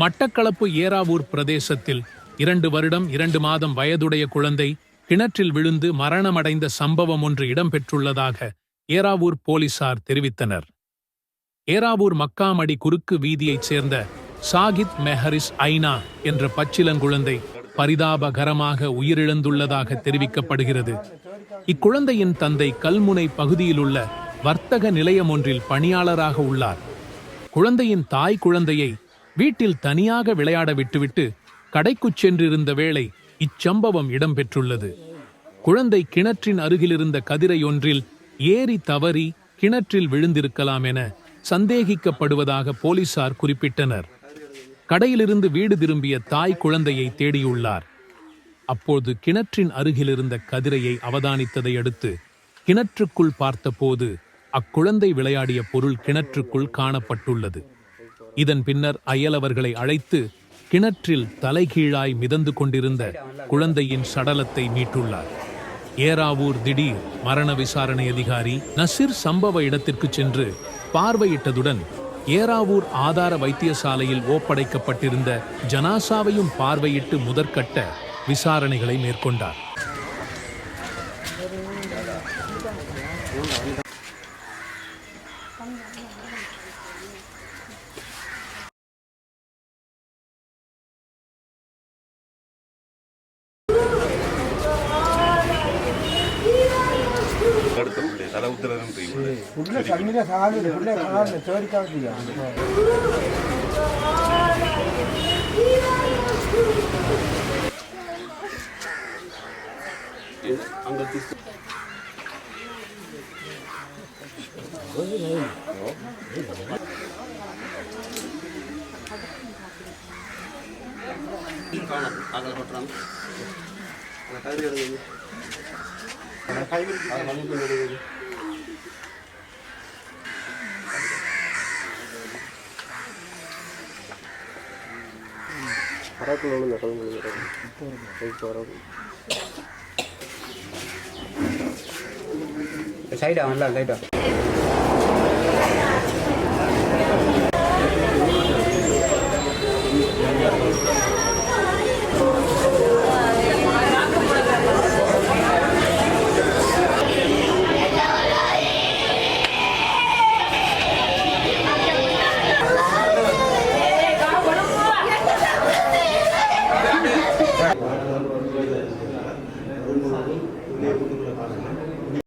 மட்டக்களப்பு ஏறாவூர் பிரதேசத்தில் இரண்டு வருடம் இரண்டு மாதம் வயதுடைய குழந்தை கிணற்றில் விழுந்து மரணமடைந்த சம்பவம் ஒன்று இடம்பெற்றுள்ளதாக ஏறாவூர் போலீசார் தெரிவித்தனர். ஏறாவூர் மக்காமடி குறுக்கு வீதியைச் சேர்ந்த சாகித் மெஹரிஸ் ஐனா என்ற பச்சிலங்குழந்தை பரிதாபகரமாக உயிரிழந்துள்ளதாக தெரிவிக்கப்படுகிறது. இக்குழந்தையின் தந்தை கல்முனை பகுதியிலுள்ள வர்த்தக நிலையம் ஒன்றில் பணியாளராக உள்ளார். குழந்தையின் தாய் குழந்தையை வீட்டில் தனியாக விளையாட விட்டுவிட்டு கடைக்குச் சென்றிருந்த வேளை இச்சம்பவம் இடம்பெற்றுள்ளது. குழந்தை கிணற்றின் அருகிலிருந்த கதிரை ஒன்றில் ஏறி தவறி கிணற்றில் விழுந்திருக்கலாம் என சந்தேகிக்கப்படுவதாக போலீசார் குறிப்பிட்டனர். கடையிலிருந்து வீடு திரும்பிய தாய் குழந்தையை தேடியுள்ளார். அப்போது கிணற்றின் அருகிலிருந்த கதிரையை அவதானித்ததை அடுத்து கிணற்றுக்குள் பார்த்தபோது அக்குழந்தை விளையாடிய பொருள் கிணற்றுக்குள் காணப்பட்டுள்ளது. இதன் பின்னர் அயலவர்களை அழைத்து கிணற்றில் தலைகீழாய் மிதந்து கொண்டிருந்த குழந்தையின் சடலத்தை மீட்டுள்ளார். ஏறாவூர் திடீர் மரண விசாரணை அதிகாரி நசீர் சம்பவ இடத்திற்கு சென்று பார்வையிட்டதுடன் ஏறாவூர் ஆதார வைத்தியசாலையில் ஒப்படைக்கப்பட்டிருந்த ஜனாசாவையும் பார்வையிட்டு முதற்கட்ட விசாரணைகளை மேற்கொண்டார். தலை உத்தரவும் அங்கே காணும் அகல பட்டுறாங்க கயிறு கயிறு வரக்குள்ள உள்ள சொல்லுங்க சைடா வரலாம் சைடா.